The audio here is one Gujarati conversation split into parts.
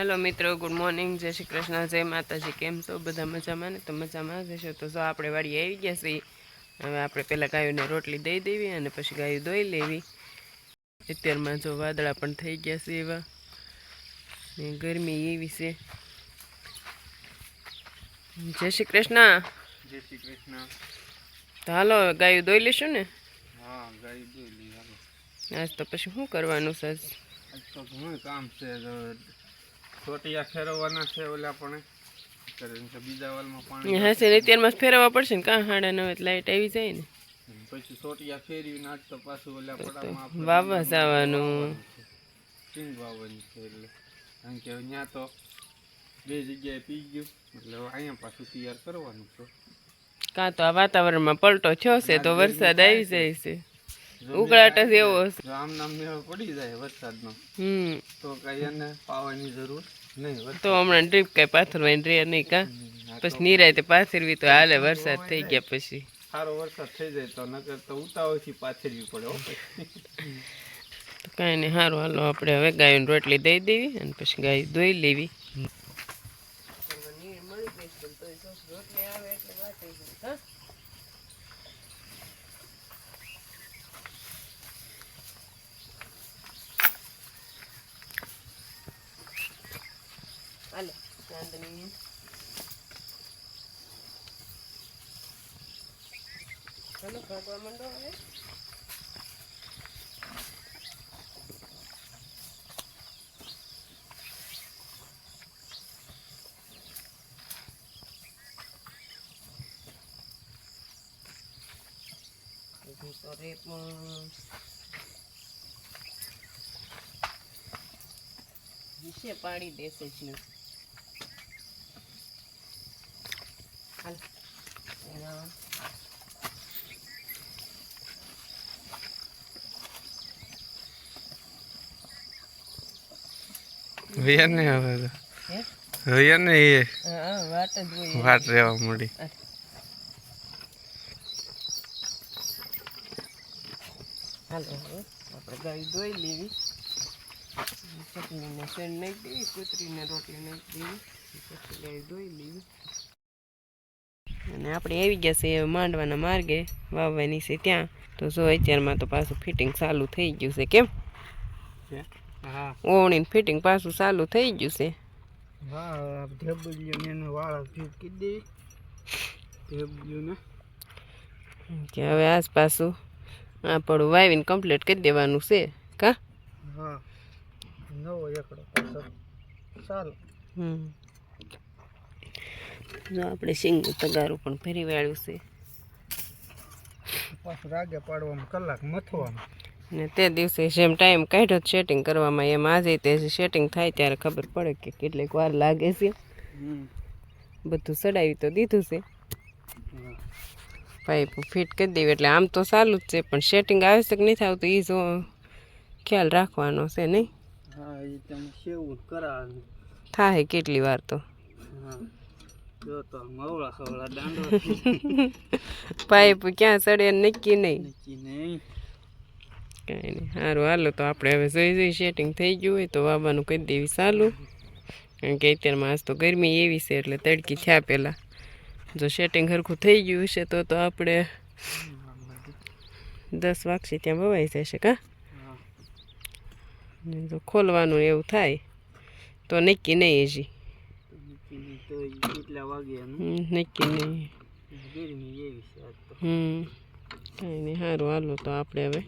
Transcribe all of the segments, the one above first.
હેલો મિત્રો. ગુડ મોર્નિંગ જય શ્રી કૃષ્ણ. જય માતાજી. કેમ છો? બધા મજામાં ને? તો મજામાં જશો તો જો આપણે વાડી આવી ગયા છીએ. હવે આપણે પહેલાં ગાયોને રોટલી દઈ દેવી અને પછી ગાયો દોઈ લેવી. અત્યારમાં જો વાદળા પણ થઈ ગયા છે એવા. ને ગરમી એવી છે. જય શ્રી કૃષ્ણ. જય શ્રી કૃષ્ણ. તો હાલો ગાયો દોઈ લેશું ને? હા ગાય દોઈ હાલો. આજ તો પછી શું કરવાનું છે? આજ તો ઘણું કામ છે. તો ચોટિયા ફેરવવાના છે ઓલા પણ. બીજા વાલમાં પાણી હા છે ને અત્યારમાં ફેરવવા પડશે ને કાં હાડા નવે લાઇટ આવી જાય ને. પછી ચોટિયા ફેરવીને આજ તો પાછું ઓલા પડામાં વાવવા જવાનું. સિંગ વાવવાની છે એટલે. કારણ કે ત્યાં તો બે જગ્યાએ પી ગયું. એટલે અહીંયા પાછું તૈયાર કરવાનું છે. કાં તો આ વાતાવરણમાં પલટો થયો છે તો વરસાદ આવી જાય છે. ઉકળાટ જ એવો હશે. આમ નામ મેળ પડી જાય વરસાદનો. હમ. તો કઈ એને પાવાની જરૂર નહીં તો હમણાં ડ્રીપ કાંઈ પાથરવાની રહે નહીં કા? પછી નિરાયતે પાથરવી તો હાલે વરસાદ થઈ ગયા પછી. સારો વરસાદ થઈ જાય તો નકર તો ઉતાવળથી પાથરવી પડે તો કાંઈ નહીં સારું હાલો આપણે હવે ગાયને રોટલી દઈ દેવી અને પછી ગાય દોઈ લેવી. હાલો ચાંદની ચાલો ભાગવા માંડો હવે હજી તો રે પણ વિશે પાડી દેશે જ ને હાલ. હૈયા ને હવે તો. હૈયા ને એ. વાટ રહેવા મળી. હાલો આપણે ગાય ધોઈ લેવી. ચટણીને શેણ નાખી દેવી કૂતરીને રોટલી નાખી દેવી. પછી ગાય ધોઈ લેવી. અને આપણે આવી ગયા છે માંડવાના માર્ગે વાવવાની છે ત્યાં. તો જો અત્યારમાં તો પાછું ફિટિંગ ચાલુ થઈ ગયું છે કેમ? હા. ઓવણીને ફિટિંગ પાછું ચાલુ થઈ ગયું છે. કે હવે આસપાસું આપણું વાવીને કમ્પ્લીટ કરી દેવાનું છે કા? હા. નવો એકડો ચાલો. હમ. જો આપણે શીંગનું તગારું પણ ફેરી વાળ્યું છે. પાછું રાગે પાડવામાં કલાક મથવાનું. ને તે દિવસે જેમ ટાઈમ કાઢ્યો સેટિંગ કરવામાં એમ આજે તે સેટિંગ થાય ત્યારે ખબર પડે કે કેટલીક વાર લાગે છે. બધું સડાવી તો દીધું છે. પાઇપ ફિટ કરી દેવી એટલે આમ તો સારું જ છે પણ સેટિંગ આવશ્યક નહીં થતું એ જો ખ્યાલ રાખવાનો છે નહીં. થાય કેટલી વાર તો. હા. જો તો મવળા ખવળા દાંડો પાઇપ ક્યાં ને નક્કી નહીં. નક્કી નહીં. કાંઈ નહીં. સારું હાલો તો આપણે હવે જોઈ જોઈ સેટિંગ થઈ ગયું હોય તો વાવવાનું કરી દેવી સારું કારણ કે અત્યારમાં આજ તો ગરમી એવી છે એટલે તડકી થયા પહેલાં. જો સેટિંગ સરખું થઈ ગયું હશે તો તો આપણે દસ વાગશે ત્યાં વવાઈ જશે કા? જો ખોલવાનું એવું થાય તો નક્કી નહીં હજી. તો કેટલા વાગ્યાનું નક્કી નહીં. ગરમી એવી છે આજ તો. હમ કાંઈ નહીં સારું હાલો તો આપણે હવે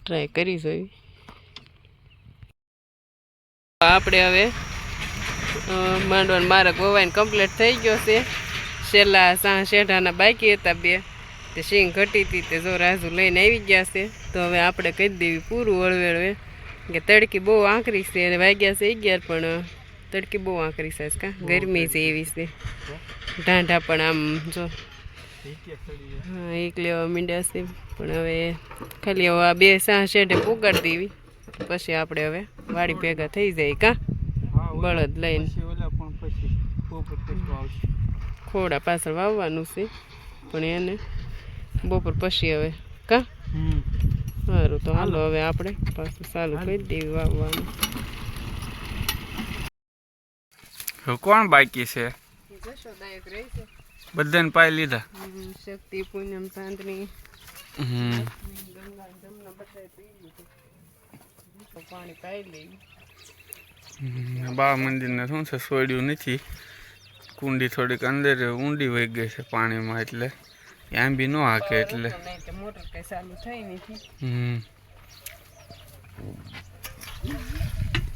ટ્રાય કરી જોઈ. આપણે હવે માંડવાનો માર્ગ વવાઈને કમ્પ્લીટ થઈ ગયો છે. છેલ્લા સાહ શેઢાના બાકી હતા બે. તે સિંગ ઘટી હતી તે જો રાજુ લઈને આવી ગયા છે. તો હવે આપણે કહી દેવી પૂરું હળવે કે તડકી બહુ આંકરી છે અને વાગ્યા છે અગિયાર પણ. તડકી બહુ આંકરી છે કા. ગરમી છે એવી છે. ઢાંઢા પણ આમ જો. હા એક લેવા મીંડ્યા છે. પણ હવે ખાલી હવે આ બે સાહ શેઢે પુગાડી દેવી. પછી આપણે હવે વાડી ભેગા થઈ જાય કા. બળદ લઈને. ઓલા પણ પછી બપોર ખોડા પાછળ વાવવાનું છે. પણ એને બપોર પછી હવે કા. સારું તો હાલો હવે આપણે પાછું ચાલુ કરી દેવી વાવવાનું હવે કોણ બાકી છે? બધાને પાઈ લીધા? શક્તિ પૂનમ સાંતની પાણી પાઈ બા મંદિરને શું છે સોડ્યું નથી? કુંડી થોડીક અંદર ઊંડી વહી ગઈ છે પાણીમાં એટલે. એમ બી ન હાકે એટલે. મોટર કઈ ચાલુ થઈ નથી હમ.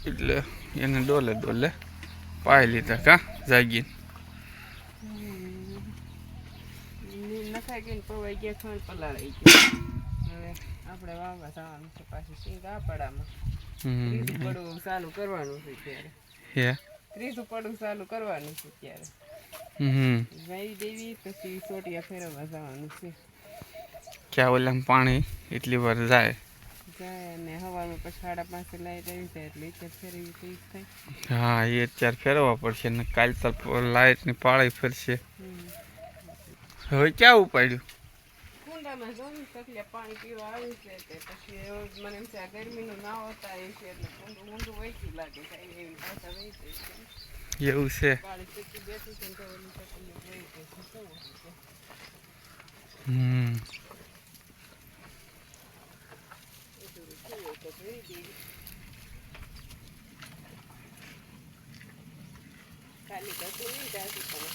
એટલે એને ડોલે ડોલે. પાઈ લીધા કા જાગીને નખાઈ ગઈ ને પવાઈ ગયા ખાંડ પલાળી હવે આપણે વાવવા જવાનું છે પાછી સિંગ આ પડામાં ત્રીજું હમ પડવું ચાલુ કરવાનું છે ત્યારે હે ત્રીજું પડવું ચાલુ કરવાનું છે ત્યારે હમ વાઈ દેવી પછી સોટિયા ફેરવવા જવાનું છે ક્યાં ઓલામાં પાણી એટલી વાર જાય જાય અને હવામાં પછી સાડા પાંચે લાઈટ આવી જાય એટલે ઈચ્છા ફેરવી થાય. હા એ અત્યારે ફેરવવા પડશે ને કાલ તો લાઇટની પાળી ફરશે. હમ. હવે ક્યાં ઉપાડ્યું? કુંડામાં જવું એટલે પાણી પીવા આવ્યું છે તે પછી મને એમ છે આ ગરમીનું ના હોતા એ છે એટલે કુંડું ઊંડું વહેતું લાગે છે એવી પાછા વહી છે. એવું છે. પાણી ચૂકી બેઠું છે ને તો ઓલી તકલીફ વહી જાય છે શું હોય છે? હમ એટલું શું હોય તો જોઈ દેવી ખાલી નહીં જાતું પણ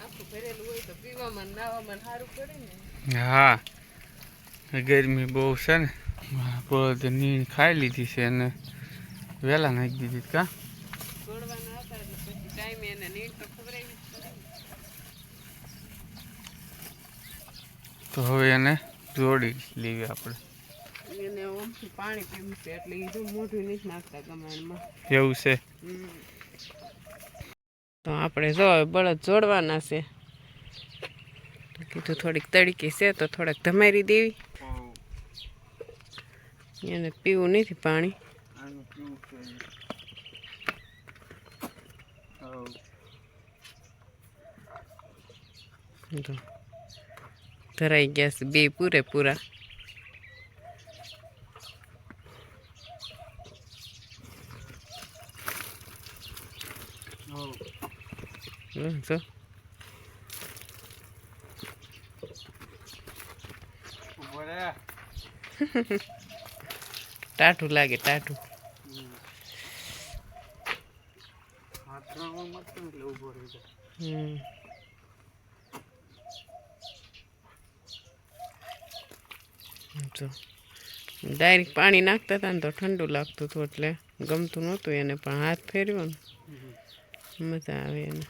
આખું ભરેલું હા ગરમી બહુ છે ને. બળદ નીણ ખાઈ લીધી છે અને વહેલા નાખી દીધી કા જ પડે ને. તો હવે એને જોડી લેવી આપણે. પાણી પીવું છે એટલે એ મોઢું નથી નાખતા ગમાણમાં એવું છે. તો આપણે જો હવે બળદ જોડવાના છે. તો કીધું થોડીક તડકી છે તો થોડાક ધમારી દેવી. એને પીવું નથી પાણી. તો ધરાઈ ગયા છે બે પૂરેપૂરા જો ટાઢું લાગે ટાઢું હમ જો ડાયરેક્ટ પાણી નાખતા હતા ને તો ઠંડુ લાગતું હતું એટલે ગમતું નહોતું એને પણ હાથ ફેરવ્યો ને મજા આવે એને.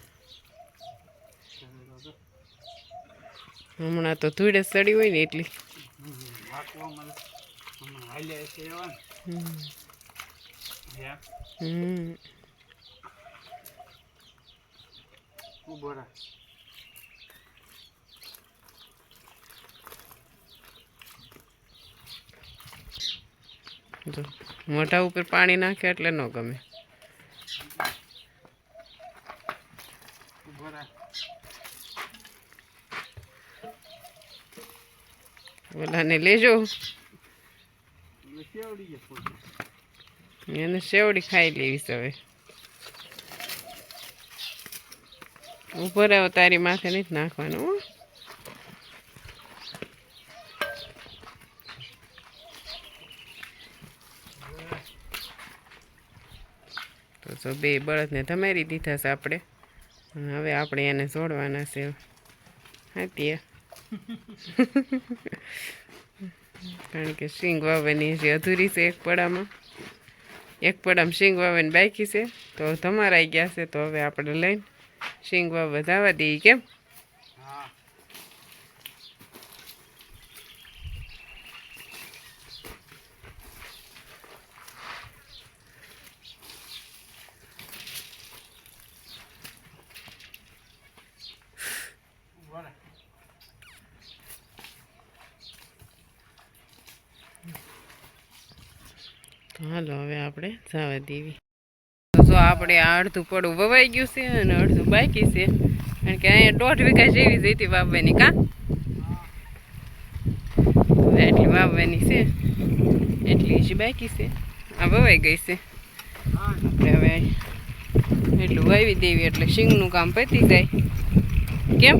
હમણાં તો ધૂળે સડી હોય ને એટલી. હમ. જો મોઢા ઉપર પાણી નાખે એટલે ન ગમે. ઓલાને લેજો. એને સેવડી ખાઈ લેવી હવે. ઊભો રહ્યો તારી માથે નથી નાખવાનું તો બે બળદને ધમારી દીધા છે આપણે. હવે આપણે એને જોડવાના છે. હાતીએ કારણ કે શિંગ વાવવાની હજી અધૂરી છે એક પડામાં. એક પડામાં સિંગ વાવવાની બાકી છે. તો તમારા ગયા છે, તો હવે આપણે લઈને સિંગ વાવવા જવા દઈએ, કેમ તો હાલો હવે આપણે જવા દેવી. જો આપણે આ અડધું પડું વવાઈ ગયું છે અને અડધું બાકી છે. કારણ કે અહીંયા દોઢ વીઘા જેવી જ હતી વાવવાની કા? એટલી વાવવાની છે. એટલી જ બાકી છે. આ વવાઈ ગઈ છે. આપણે હવે એટલું વાવી દેવી એટલે શીંગનું કામ પતી જાય. કેમ?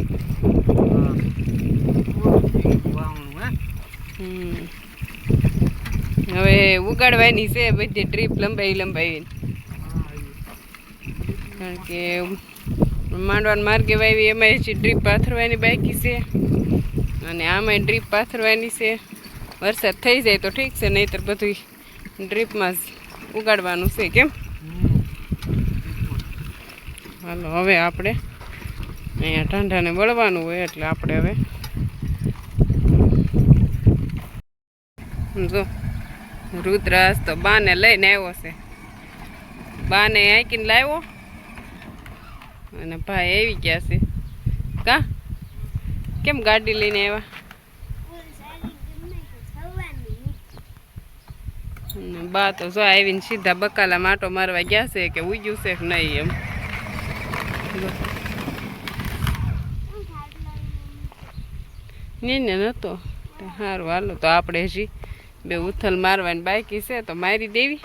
હમ. હવે ઉગાડવાની છે બધી ટ્રીપ લંબાવી કારણ કે માંડવાન માર્ગે વાવી એમાં હજી ડ્રીપ પાથરવાની બાકી છે. અને આમાંય ડ્રીપ પાથરવાની છે. વરસાદ થઈ જાય તો ઠીક છે, નહીતર બધું ડ્રીપમાં જ ઉગાડવાનું છે કેમ? હાલો, હવે આપણે અહીંયા ઠંડાને વળવાનું હોય એટલે આપણે હવે જો રુદ્રાસ તો બાને લઈને આવ્યો છે. બાને આંકીને લાવ્યો અને ભાઈ આવી ગયા છે. કા? કેમ ગાડી લઈને આવ્યા? બા તો જો આવીને સીધા બકાલા માટો મારવા ગયા છે કે ઉગ્યું છે કે નહીં એમ. જો. નીને નહોતો સારું હાલો તો આપણે હજી બે ઉથલ મારવાની બાકી છે તો મારી દેવી.